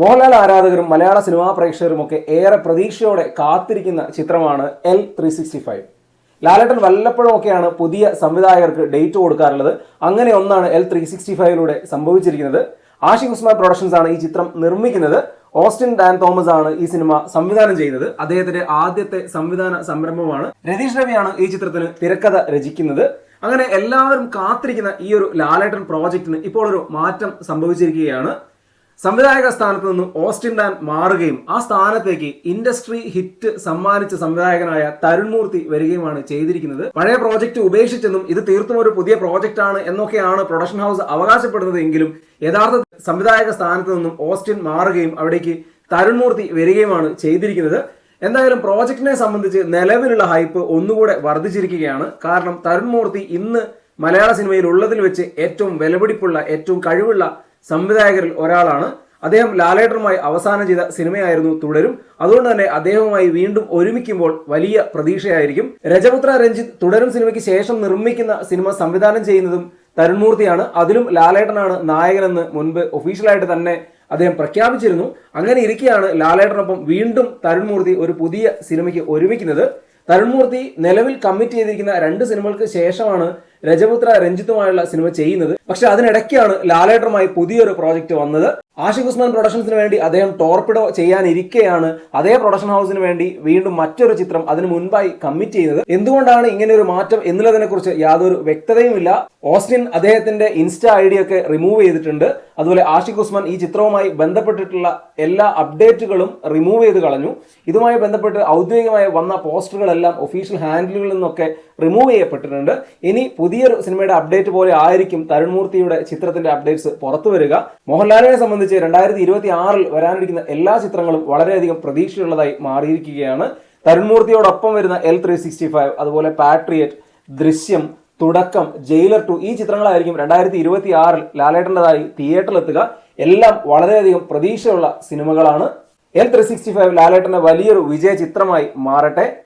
മോഹൻലാൽ ആരാധകരും മലയാള സിനിമാ പ്രേക്ഷകരും ഒക്കെ ഏറെ പ്രതീക്ഷയോടെ കാത്തിരിക്കുന്ന ചിത്രമാണ് L three sixty five Lalettan വല്ലപ്പോഴും ഒക്കെയാണ് പുതിയ സംവിധായകർക്ക് ഡേറ്റ് കൊടുക്കാറുള്ളത്. അങ്ങനെ ഒന്നാണ് എൽ ത്രീ സിക്സ്റ്റി ഫൈവിലൂടെ സംഭവിച്ചിരിക്കുന്നത്. ആഷിഖ് ഉസ്മാൻ പ്രൊഡക്ഷൻസ് ആണ് ഈ ചിത്രം നിർമ്മിക്കുന്നത്. ഓസ്റ്റിൻ ഡാൻ തോമസ് ആണ് ഈ സിനിമ സംവിധാനം ചെയ്യുന്നത് അദ്ദേഹത്തിന്റെ ആദ്യത്തെ സംവിധാന സംരംഭമാണ്. രതീഷ് രവിയാണ് ഈ ചിത്രത്തിന് തിരക്കഥ രചിക്കുന്നത്. അങ്ങനെ എല്ലാവരും കാത്തിരിക്കുന്ന ഈ ഒരു ലാലേട്ടൻ പ്രോജക്റ്റിന് ഇപ്പോൾ ഒരു മാറ്റം സംഭവിച്ചിരിക്കുകയാണ്. സംവിധായക സ്ഥാനത്ത് നിന്നും ഓസ്റ്റിൻ ഡാൻ മാറുകയും ആ സ്ഥാനത്തേക്ക് ഇൻഡസ്ട്രി ഹിറ്റ് സമ്മാനിച്ച സംവിധായകനായ തരുൺമൂർത്തി വരികയുമാണ് ചെയ്തിരിക്കുന്നത്. പഴയ പ്രോജക്റ്റ് ഉപേക്ഷിച്ചെന്നും ഇത് തീർത്തും ഒരു പുതിയ പ്രോജക്റ്റ് ആണ് എന്നൊക്കെയാണ് പ്രൊഡക്ഷൻ ഹൗസ് അവകാശപ്പെടുന്നത് എങ്കിലും യഥാർത്ഥ സംവിധായക സ്ഥാനത്ത് നിന്നും ഓസ്റ്റിൻ മാറുകയും അവിടേക്ക് തരുൺമൂർത്തി വരികയുമാണ് ചെയ്തിരിക്കുന്നത്. എന്തായാലും പ്രോജക്റ്റിനെ സംബന്ധിച്ച് നിലവിലുള്ള ഹൈപ്പ് ഒന്നുകൂടെ വർദ്ധിച്ചിരിക്കുകയാണ്. കാരണം തരുൺമൂർത്തി ഇന്ന് മലയാള സിനിമയിൽ ഉള്ളതിൽ വെച്ച് ഏറ്റവും വിലപിടിപ്പുള്ള ഏറ്റവും കഴിവുള്ള സംവിധായകരിൽ ഒരാളാണ്. അദ്ദേഹം ലാലേട്ടറുമായി അവസാനം ചെയ്ത സിനിമയായിരുന്നു തുടരും. അതുകൊണ്ട് തന്നെ അദ്ദേഹവുമായി വീണ്ടും ഒരുമിക്കുമ്പോൾ വലിയ പ്രതീക്ഷയായിരിക്കും. രജപുത്ര രഞ്ജിത്ത് തുടരും സിനിമയ്ക്ക് ശേഷം നിർമ്മിക്കുന്ന സിനിമ സംവിധാനം ചെയ്യുന്നതും തരുൺമൂർത്തിയാണ്. അതിലും ലാലേട്ടനാണ് നായകനെന്ന് മുൻപ് ഒഫീഷ്യലായിട്ട് തന്നെ അദ്ദേഹം പ്രഖ്യാപിച്ചിരുന്നു. അങ്ങനെ ഇരിക്കെയാണ് ലാലേട്ടനൊപ്പം വീണ്ടും തരുൺമൂർത്തി ഒരു പുതിയ സിനിമയ്ക്ക് ഒരുമിക്കുന്നത്. തരുൺമൂർത്തി നിലവിൽ കമ്മിറ്റ് ചെയ്തിരിക്കുന്ന രണ്ട് സിനിമകൾക്ക് ശേഷമാണ് രജപുത്ര രഞ്ജിത്തുമായുള്ള സിനിമ ചെയ്യുന്നത്. പക്ഷെ അതിനിടയ്ക്കാണ് ലാലേട്ടറുമായി പുതിയൊരു പ്രോജക്റ്റ് വന്നത്. ആഷിഖ് ഉസ്മാൻ പ്രൊഡക്ഷൻസിന് വേണ്ടി അദ്ദേഹം ടോർപിഡോ ചെയ്യാനിരിക്കെയാണ് അതേ പ്രൊഡക്ഷൻ ഹൗസിന് വേണ്ടി വീണ്ടും മറ്റൊരു ചിത്രം അതിനു മുൻപായി കമ്മിറ്റ് ചെയ്യുന്നത് എന്തുകൊണ്ടാണ് ഇങ്ങനെ ഒരു മാറ്റം എന്നുള്ളതിനെ കുറിച്ച് യാതൊരു വ്യക്തതയുമില്ല. ഓസ്റ്റിൻ അദ്ദേഹത്തിന്റെ ഇൻസ്റ്റ ഐ ഡി ഒക്കെ റിമൂവ് ചെയ്തിട്ടുണ്ട്. അതുപോലെ ആഷിഖ് ഉസ്മാൻ ഈ ചിത്രവുമായി ബന്ധപ്പെട്ടിട്ടുള്ള എല്ലാ അപ്ഡേറ്റുകളും റിമൂവ് ചെയ്ത് കളഞ്ഞു. ഇതുമായി ബന്ധപ്പെട്ട് ഔദ്യോഗികമായി വന്ന പോസ്റ്ററുകളെല്ലാം ഒഫീഷ്യൽ ഹാൻഡിലുകളിൽ നിന്നൊക്കെ റിമൂവ് ചെയ്യപ്പെട്ടിട്ടുണ്ട്. ഇനി പുതിയൊരു സിനിമയുടെ അപ്ഡേറ്റ് പോലെ ആയിരിക്കും തരുൺമൂർത്തിയുടെ ചിത്രത്തിന്റെ അപ്ഡേറ്റ്സ് പുറത്തു വരിക. മോഹൻലാലിനെ സംബന്ധിച്ച് രണ്ടായിരത്തി ഇരുപത്തി ആറിൽ വരാനിരിക്കുന്ന എല്ലാ ചിത്രങ്ങളും വളരെയധികം പ്രതീക്ഷയുള്ളതായി മാറിയിരിക്കുകയാണ്. തരുൺമൂർത്തിയോടൊപ്പം വരുന്ന എൽ ത്രീ സിക്സ്റ്റി ഫൈവ് അതുപോലെ Patriot Drishyam Thudakkam jailer to ഈ ചിത്രങ്ങളായിരിക്കും രണ്ടായിരത്തി ഇരുപത്തി ആറിൽ ലാലേട്ടന്റെതായി തിയേറ്ററിലെത്തുക. എല്ലാം വളരെയധികം പ്രതീക്ഷയുള്ള സിനിമകളാണ്. എൽ ത്രീ സിക്സ്റ്റി ഫൈവ് ലാലേട്ടന്റെ വലിയൊരു വിജയ ചിത്രമായി മാറട്ടെ.